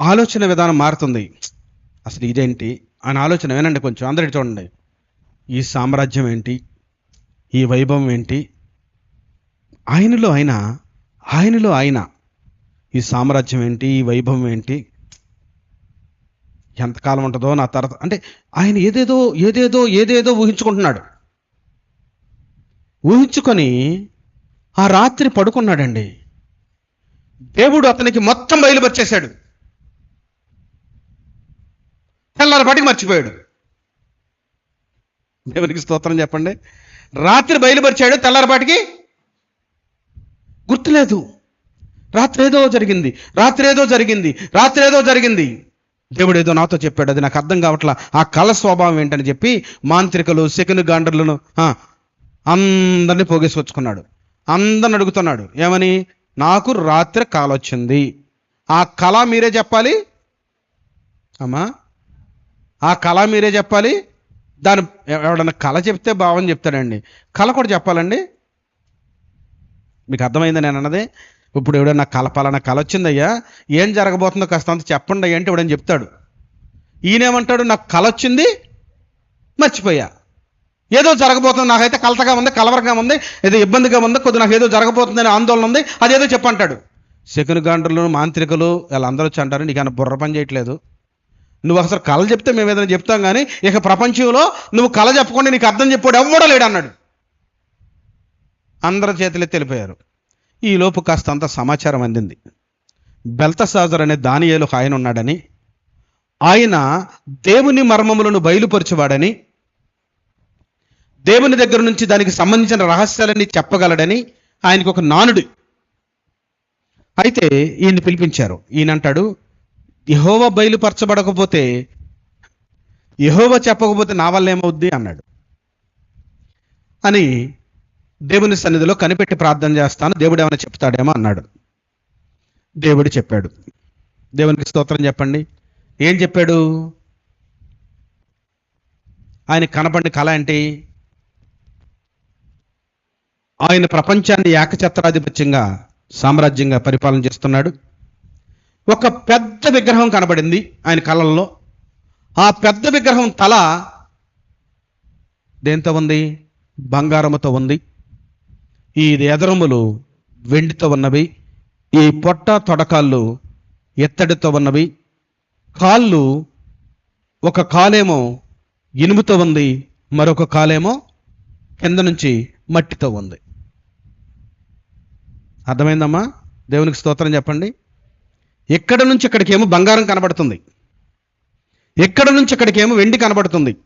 ఆలోచన విధానం మారుతుంది. అసలు ఇదేంటి? అని ఆలోచన వినండి కొంచెం. అందరికి చూడండి. ఈ సామ్రాజ్యం ఏంటి? ఈ వైభవం ఏంటి? ఆయనలో ఆయన ఆయనలో ఆయన ఈ సామ్రాజ్యం ఏంటి? ఈ వైభవం ఏంటి? ఎంతకాలం ఉంటుందో నా తర్వాత అంటే ఆయన ఏదేదో ఏదేదో ఏదేదో ఊహించుకుంటున్నాడు. ఊహించుకొని ఆ రాత్రి పడుకున్నాడండి. దేవుడు అతనికి మొత్తం బయలుపరిచేశాడు. తెల్లారపాటికి మర్చిపోయాడు. దేవునికి స్తోత్రం చెప్పండి. రాత్రి బయలుపరిచాడు తెల్లారపాటికి? గుర్తులేదు. రాత్రి ఏదో జరిగింది. రాత్రి ఏదో జరిగింది. రాత్రి ఏదో జరిగింది. దేవుడు ఏదో నాతో చెప్పాడు. అది నాకు అర్థం కావట్లా. ఆ కళ స్వభావం ఏంటని చెప్పి మాంత్రికలు శకుని గాండర్లను ఆ, అందరినీ పోగేసుకొచ్చుకున్నాడు అందరిని అడుగుతున్నాడు. ఏమని? నాకు రాత్రి కాలొచ్చింది. ఆ కళ మీరే చెప్పాలి? అమ్మా ఆ కళ మీరే చెప్పాలి? దాని ఎవడన్నా కళ చెప్తే బాగుంది చెప్తాడండి. కళ కూడా చెప్పాలండి? మీకు అర్థమైంది నేను అన్నది? ఇప్పుడు ఎవడన్నా కళ పలానా కళ వచ్చిందయ్యా ఏం జరగబోతుందో కాస్త అంత చెప్పండి అంటే ఎవడని చెప్తాడు. ఈయనేమంటాడు? నాకు కళ వచ్చింది మర్చిపోయా. ఏదో జరగబోతుంది నాకైతే కలతగా ఉంది కలవరంగా ఉంది ఏదో ఇబ్బందిగా ఉంది కొద్ది నాకు ఏదో జరగబోతుందని ఆందోళన ఉంది అదేదో చెప్పంటాడు. శకునిగాండ్రులు మాంత్రికులు వీళ్ళందరూ వచ్చి అంటారు నీకు బుర్ర పని చేయట్లేదు. నువ్వు అసలు కళ చెప్తే మేము ఏదైనా చెప్తాం కానీ ఇక ప్రపంచంలో నువ్వు కళ చెప్పకుండా నీకు అర్థం చెప్పాడు ఎవ్వడో లేడు అన్నాడు. అందరి చేతులే తెలిపారు ఈలోపు కాస్త అంత సమాచారం అందింది. బెల్తసాజర్ అనే దానియేలు ఆయన ఉన్నాడని ఆయన దేవుని మర్మములను బయలుపరచువాడని దేవుని దగ్గర నుంచి దానికి సంబంధించిన రహస్యాలన్నీ చెప్పగలడని ఆయనకు ఒక నానుడు. అయితే ఈయన్ని పిలిపించారు. ఈయన అంటాడు యహోవ బయలుపరచబడకపోతే యహోవ చెప్పకపోతే నా వల్ల ఏమవుద్ది అన్నాడు. అని దేవుని సన్నిధిలో కనిపెట్టి ప్రార్థన చేస్తాను. దేవుడు ఏమైనా చెప్తాడేమో అన్నాడు. దేవుడు చెప్పాడు. దేవునికి స్తోత్రం చెప్పండి. ఏం చెప్పాడు? ఆయన కనపడిన కళ ఏంటి? ఆయన ప్రపంచాన్ని ఏకఛత్రాధిపత్యంగా సామ్రాజ్యంగా పరిపాలన చేస్తున్నాడు. ఒక పెద్ద విగ్రహం కనబడింది ఆయన కళ్ళల్లో. ఆ పెద్ద విగ్రహం తల దేంతో ఉంది? బంగారముతో ఉంది. ఈ ఎదరములు వెండితో ఉన్నవి. ఈ పొట్ట తొడకాళ్ళు ఎత్తడితో ఉన్నవి. కాళ్ళు ఒక కాలేమో ఇనుముతో ఉంది. మరొక కాలేమో కింద నుంచి మట్టితో ఉంది. అర్థమైందమ్మా? దేవునికి స్తోత్రం చెప్పండి. ఎక్కడ నుంచి ఇక్కడికేమో బంగారం కనబడుతుంది. ఎక్కడ నుంచి ఇక్కడికేమో వెండి కనబడుతుంది.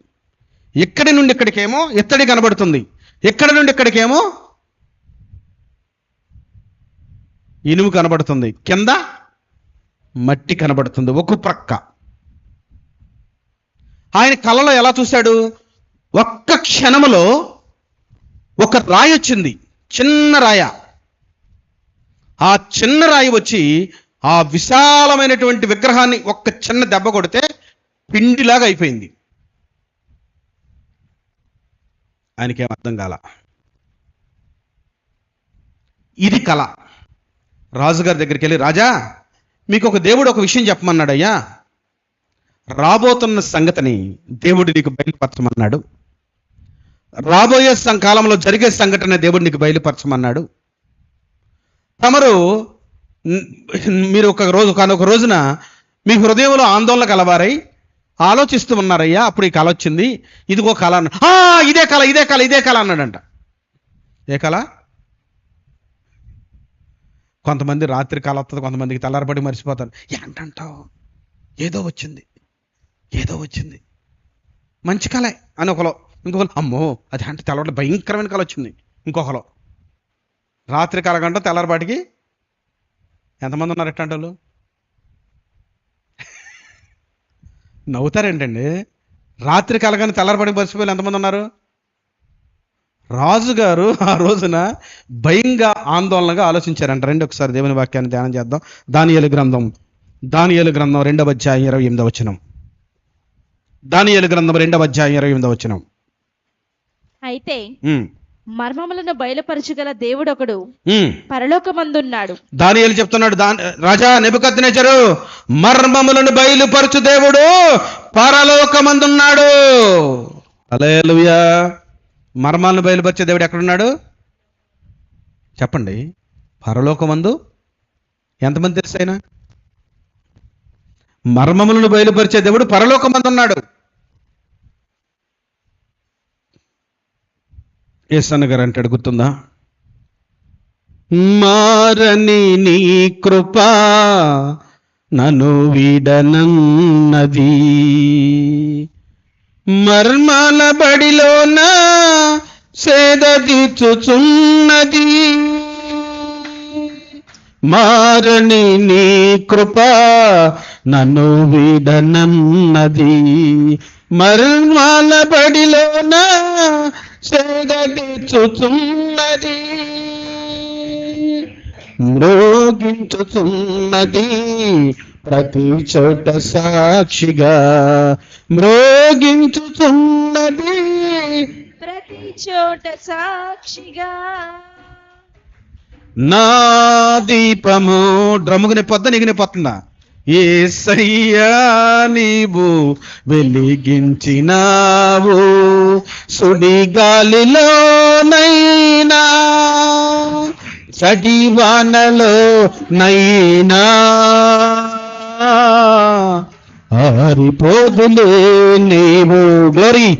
ఎక్కడి నుండి ఇక్కడికేమో ఎత్తడి కనబడుతుంది. ఎక్కడి నుండి ఇక్కడికేమో ఇనుము కనబడుతుంది. కింద మట్టి కనబడుతుంది. ఒక ప్రక్క. ఆయన కళ్ళలో ఎలా చూశాడు? ఒక్క క్షణములో ఒక రాయి వచ్చింది. చిన్న రాయ. ఆ చిన్న రాయి వచ్చి ఆ విశాలమైనటువంటి విగ్రహాన్ని ఒక్క చిన్న దెబ్బ కొడితే పిండిలాగా అయిపోయింది. ఆయనకేం అర్థం కాల. ఇది కళ. రాజుగారి దగ్గరికి వెళ్ళి రాజా మీకు ఒక దేవుడు ఒక విషయం చెప్పమన్నాడయ్యా. రాబోతున్న సంగతిని దేవుడు నీకు బయలుపరచమన్నాడు. రాబోయే సంకాలంలో జరిగే సంఘటన దేవుడు నీకు బయలుపరచమన్నాడు. తమరు మీరు ఒక రోజు ఒక రోజున మీ హృదయంలో ఆందోళన కలవారై ఆలోచిస్తూ ఉన్నారయ్యా అప్పుడు ఈ కళ వచ్చింది. ఇదిగో కళ అన్న "ఆ, ఇదే కళ ఇదే కళ ఇదే కళ అన్నాడంట. ఏ కళ కొంతమంది రాత్రి కళ వస్తుంది కొంతమందికి తెల్లారపడి మర్చిపోతారు ఏంటంటావు? ఏదో వచ్చింది. ఏదో వచ్చింది. మంచి కళే అని ఒకలో ఇంకొకరు అమ్మో అది అంటే తెల్లవారు భయంకరమైన కళ వచ్చింది. ఇంకొకలో. రాత్రి కళ గంట తెల్లారపాటికి ఎంతమంది ఉన్నారు ఎట్టంటే వాళ్ళు? నవ్వుతారేంటండి? రాత్రి కలగానే తెల్లారపడి మర్చిపోయి ఎంతమంది ఉన్నారు? రాజుగారు ఆ రోజున భయంగా ఆందోళనగా ఆలోచించారంట. రండి ఒకసారి దేవుని వాక్యాన్ని ధ్యానం చేద్దాం. దానియేలు గ్రంథం. దానియేలు గ్రంథం రెండవ అధ్యాయం ఇరవై ఎనిమిదవ వచనం. దానియేలు గ్రంథం రెండవ అధ్యాయం ఇరవై ఎనిమిదవ వచనం. అయితే మర్మములను బయలుపరచగల దేవుడొకడు ఉమ్. పరలోకమందున్నాడు. దానియేలు చెప్తున్నాడు రాజా నెబుకద్నెజరు మర్మములను బయలుపరచు దేవుడు పరలోకమందున్నాడు. హల్లెలూయా. మర్మాలను బయలుపరిచే దేవుడు ఎక్కడున్నాడు? చెప్పండి. పరలోకమందు? ఎంతమంది తెలుసు ఆయన మర్మములను బయలుపరిచే దేవుడు పరలోకమందున్నాడు. ఏసన్న గారు అంటే అడుగుతుందా? మారని నీ కృప నను విడనన్నది. మర్మాల బడిలోన సేద తీర్చుచున్నది మారని నీ కృప నన్ను విడనన్నది. మర్మాల బడిలోన సేదీచుచున్నది మ్రోగించుతున్నది. ప్రతి చోట సాక్షిగా మ్రోగించుతున్నది. ప్రతి చోట సాక్షిగా. నా దీపము డ్రమ్ముకునే పొద్ద నీకునే పోతుందా ఏసయ్యా నీవు వెలిగించినావు? సుడిగాలిలోనైనా గాలిలోనైనా నైనా ఆరిపోదులే నీవు గ్లోరీ.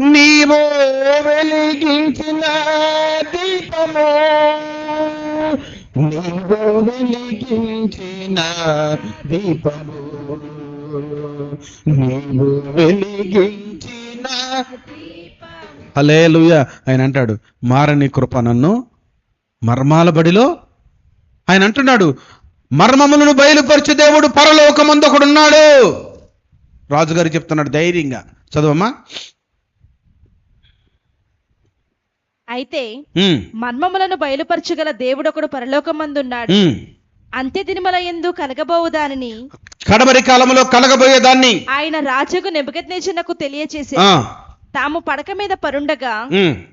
నీవు వెలిగించిన దీపము నీవు వెలిగించిన దీపము నీవు వెలిగించిన హలేలుయ ఆయన అంటాడు మారని కృప నన్ను మర్మాల బడిలో. ఆయన అంటున్నాడు మర్మములను బయలుపరిచే దేవుడు పరలోకమందు ఒకడున్నాడు రాజుగారు చెప్తున్నాడు ధైర్యంగా. చదవమ్మా. అయితే మర్మములను బయలుపరచగల దేవుడొకడు పరలోకమందున్నాడు. అంత్య దినముల ఎందు కలగబోవు దానిని కడబరి కాలంలో కలగబోయేదాన్ని ఆయన రాజుకు నెబుకద్నేజరునకు తెలియచేసి తాము పడక మీద పరుండగా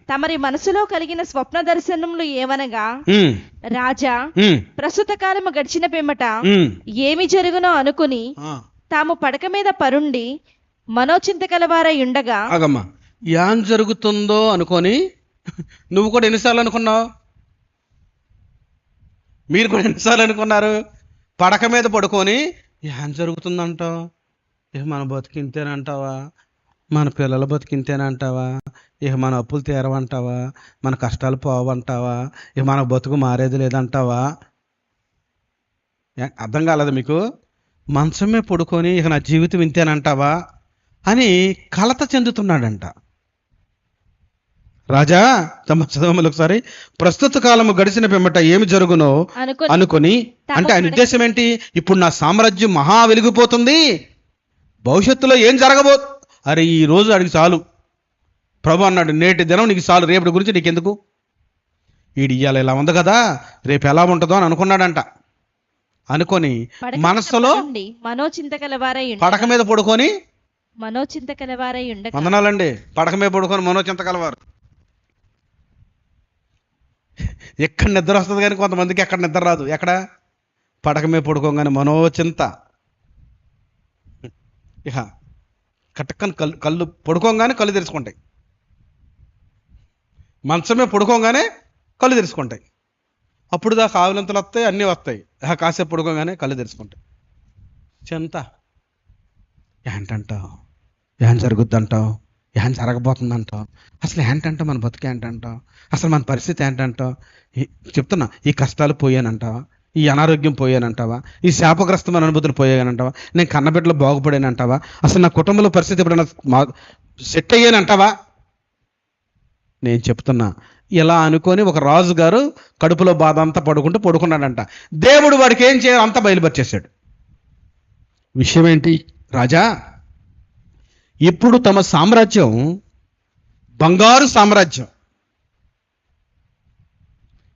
తమరి మనసులో కలిగిన స్వప్న దర్శనములు ఏవనగా ఉమ్, రాజా ప్రస్తుత కాలము గడిచిన పిమ్మట. ఏమి జరుగునో అనుకుని తాము పడక మీద పరుండి మనోచింత కలవారై ఉండగా ఏం జరుగుతుందో అనుకొని నువ్వు కూడా ఎన్నిసార్లు అనుకున్నావు? మీరు కూడా ఎన్నిసార్లు అనుకున్నారు? పడక మీద పడుకొని ఏం జరుగుతుందంటావు? ఇక మన బతికింతేనంటావా? మన పిల్లల బతికింతేనంటావా? ఇక మన అప్పులు తీరవంటావా? మన కష్టాలు పోవంటావా? ఇక మన బతుకు మారేది లేదంటావా? అర్థం కాలేదు మీకు? మంచమే పడుకొని ఇక నా జీవితం ఇంతేనంటావా? అని కలత చెందుతున్నాడంట. రాజా తమ చదవములు ఒకసారి. ప్రస్తుత కాలము గడిచిన పిమ్మట ఏమి జరుగునో అనుకుని అంటే ఆయన ఉద్దేశం ఏంటి? ఇప్పుడు నా సామ్రాజ్యం మహా వెలిగిపోతుంది. భవిష్యత్తులో ఏం జరగబో అరే ఈ రోజు అడిగి చాలు. ప్రభు అన్నాడు నేటి దినం నీకు చాలు. రేపటి గురించి నీకెందుకు? ఈడు ఇయ్యాల ఇలా ఉంది కదా రేపు ఎలా ఉంటుందో అని అనుకున్నాడంట. అనుకొని మనస్సులో మనోచింత కలవారై పడక మీద పడుకొని మనోచింత కలవారై వందనాలండి. పడక మీద పడుకొని మనోచింత కలవారు ఎక్కడ నిద్ర వస్తుంది కానీ కొంతమందికి ఎక్కడ నిద్ర రాదు. ఎక్కడ? పడక మీద పడుకోగానే మనోచింత. ఇక కట్టక్కని కళ్ళు కళ్ళు పడుకోగానే కళ్ళు తెరుచుకుంటాయి. మంచమే పడుకోగానే కళ్ళు తెరుచుకుంటాయి. అప్పుడు దాకా ఆవులంతలు వస్తాయి అన్నీ వస్తాయి. ఇక కాసేపు పడుకోగానే కళ్ళు తెరుచుకుంటాయి. చింత. ఏంటంటావు? ఏం జరుగుద్దంటావు? ఏం జరగబోతుందంటావు? అసలు ఏంటంటావు మన బతుకు ఏంటంటావు? అసలు మన పరిస్థితి ఏంటంటావు? ఈ- చెప్తున్నా ఈ కష్టాలు పోయానంటావా? ఈ అనారోగ్యం పోయానంటావా? ఈ శాపగ్రస్తమైన అనుభూతులు పోయానంటావా? నేను కన్నబిడ్డలు బాగుపడానంటావా? అసలు నా కుటుంబంలో పరిస్థితి ఎప్పుడైనా మా సెట్ అయ్యానంటావా? నేను చెప్తున్నా ఇలా అనుకొని ఒక రాజు గారు కడుపులో బాధ అంతా పడుకుంటూ పడుకున్నాడంట. దేవుడు వాడికి ఏం చేయాలి అంతా బయలుపరిచేశాడు. విషయం ఏంటి? రాజా ఇప్పుడు తమ సామ్రాజ్యం బంగారు సామ్రాజ్యం.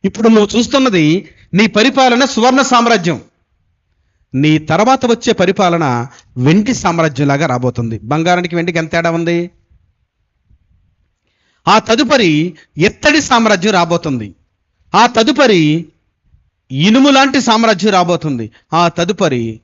ఇప్పుడు నువ్వు చూస్తున్నది నీ పరిపాలన సువర్ణ సామ్రాజ్యం. నీ తర్వాత వచ్చే పరిపాలన వెండి సామ్రాజ్యంలాగా రాబోతుంది. బంగారానికి వెండికి ఎంత తేడా ఉంది? ఆ తదుపరి ఎత్తడి సామ్రాజ్యం రాబోతుంది. ఆ తదుపరి ఇనుము లాంటి సామ్రాజ్యం రాబోతుంది. ఆ తదుపరి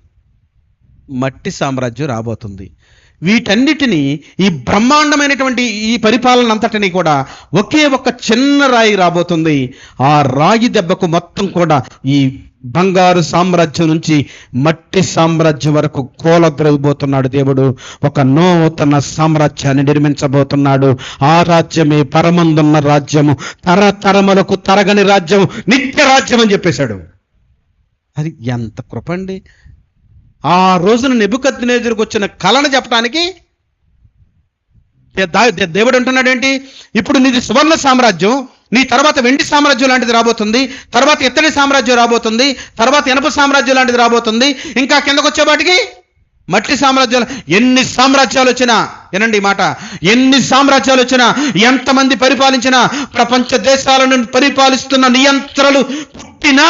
మట్టి సామ్రాజ్యం రాబోతుంది. వీటన్నిటినీ ఈ బ్రహ్మాండమైనటువంటి ఈ పరిపాలన అంతటిని కూడా ఒకే ఒక చిన్న రాయి రాబోతుంది. ఆ రాయి దెబ్బకు మొత్తం కూడా ఈ బంగారు సామ్రాజ్యం నుంచి మట్టి సామ్రాజ్యం వరకు కోలద్రవిపోతున్నాడు దేవుడు. ఒక నూతన సామ్రాజ్యాన్ని నిర్మించబోతున్నాడు. ఆ రాజ్యమే పరమందున్న రాజ్యము. తరతరములకు తరగని రాజ్యము. నిత్య రాజ్యం అని చెప్పేశాడు. అది ఎంత కృపండి ఆ రోజున నెబుకద్నేజరుకు వచ్చిన కళను చెప్పడానికి దేవుడు అంటున్నాడు ఏంటి ఇప్పుడు నీది సువర్ణ సామ్రాజ్యం నీ తర్వాత వెండి సామ్రాజ్యం లాంటిది రాబోతుంది తర్వాత ఎత్తడి సామ్రాజ్యం రాబోతుంది తర్వాత ఇనప సామ్రాజ్యం లాంటిది రాబోతుంది ఇంకా కిందకు వచ్చేపాటికి మట్టి సామ్రాజ్యాలు. ఎన్ని సామ్రాజ్యాలు వచ్చినా వినండి ఈ మాట ఎన్ని సామ్రాజ్యాలు వచ్చినా ఎంతమంది పరిపాలించినా ప్రపంచ దేశాలను పరిపాలిస్తున్న నియంత్రణలు పుట్టినా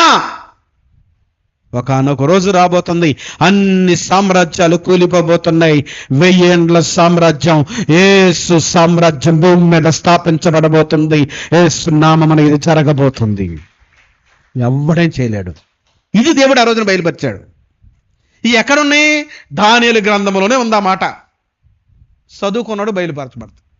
ఒకనొక రోజు రాబోతుంది. అన్ని సామ్రాజ్యాలు కూలిపోబోతున్నాయి. వెయ్యేండ్ల సామ్రాజ్యం ఏసు సామ్రాజ్యం భూమి మీద స్థాపించబడబోతుంది. ఏసు నామమున ఇది జరగబోతుంది. ఎవ్వడేం చేయలేడు. ఇది దేవుడు ఆ రోజున బయలుపరిచాడు. ఈ ఎక్కడున్నాయి? దానియలు గ్రంథంలోనే ఉందా మాట. చదువుకున్నాడు బయలుపరచబడతాడు.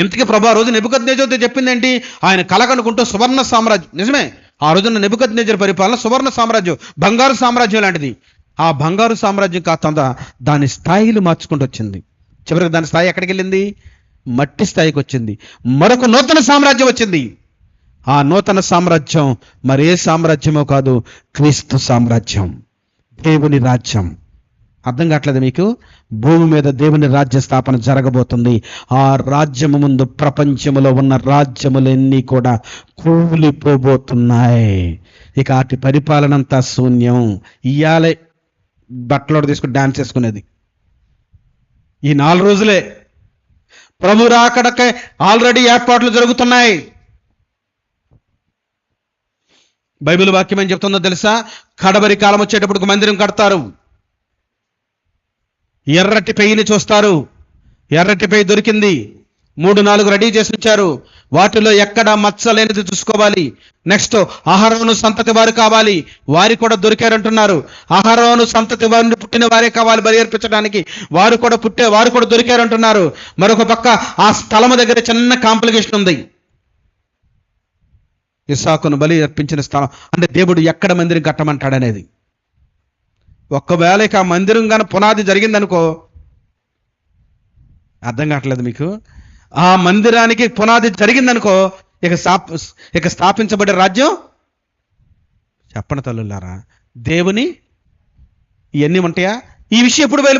ఇంతకీ ప్రభు ఆ రోజు నెబుకద్నేజర్తో చెప్పిందేంటి? ఆయన కలగనుకుంటూ సువర్ణ సామ్రాజ్యం. నిజమే? ఆ రోజున నెబుకద్నేజర్ పరిపాలన సువర్ణ సామ్రాజ్యం బంగారు సామ్రాజ్యం లాంటిది. ఆ బంగారు సామ్రాజ్యం కాస్త దాని స్థాయిలు మార్చుకుంటూ వచ్చింది. చివరికి దాని స్థాయి ఎక్కడికి వెళ్ళింది? మట్టి స్థాయికి వచ్చింది. మరొక నూతన సామ్రాజ్యం వచ్చింది. ఆ నూతన సామ్రాజ్యం మరే సామ్రాజ్యమో కాదు క్రీస్తు సామ్రాజ్యం. దేవుని రాజ్యం. అర్థం కావట్లేదు మీకు? భూమి మీద దేవుని రాజ్య స్థాపన జరగబోతుంది. ఆ రాజ్యము ముందు ప్రపంచములో ఉన్న రాజ్యములన్నీ కూడా కూలిపోబోతున్నాయి. ఇక అటు పరిపాలన అంతా శూన్యం. ఇయ్యాలే బట్టలోడు తీసుకుని డాన్స్ చేసుకునేది. ఈ నాలుగు రోజులే ప్రభు రాకడకే ఆల్రెడీ ఏర్పాట్లు జరుగుతున్నాయి. బైబిల్ వాక్యం ఏం చెప్తుందో తెలుసా? కడబరి కాలం వచ్చేటప్పుడు మందిరం కడతారు. ఎర్రటి పెయ్యిని చూస్తారు. ఎర్రటి పెయ్యి దొరికింది. మూడు నాలుగు రెడీ చేసి ఉంచారు. వాటిలో ఎక్కడ మచ్చ లేనిది చూసుకోవాలి. నెక్స్ట్ ఆహారమును సంతతి వారు కావాలి. వారు కూడా దొరికారంటున్నారు. ఆహారమును సంతతి వారిని పుట్టిన వారే కావాలి బలి అర్పించడానికి. వారు కూడా పుట్టే వారు కూడా దొరికారంటున్నారు. మరొక పక్క ఆ స్థలం దగ్గర చిన్న కాంప్లికేషన్ ఉంది. ఇసాకును బలి అర్పించిన స్థలం. అంటే దేవుడు ఎక్కడ మందిరం కట్టమంటాడనేది. ఒక్కవేళ ఇక ఆ మందిరం కానీ పునాది జరిగిందనుకో అర్థం కావట్లేదు మీకు? ఆ మందిరానికి పునాది జరిగిందనుకో ఇక స్థాప ఇక స్థాపించబడే రాజ్యం? చెప్పండి తల్లులారా దేవుని ఇవన్నీ ఉంటాయా? ఈ విషయం ఎప్పుడు బయలు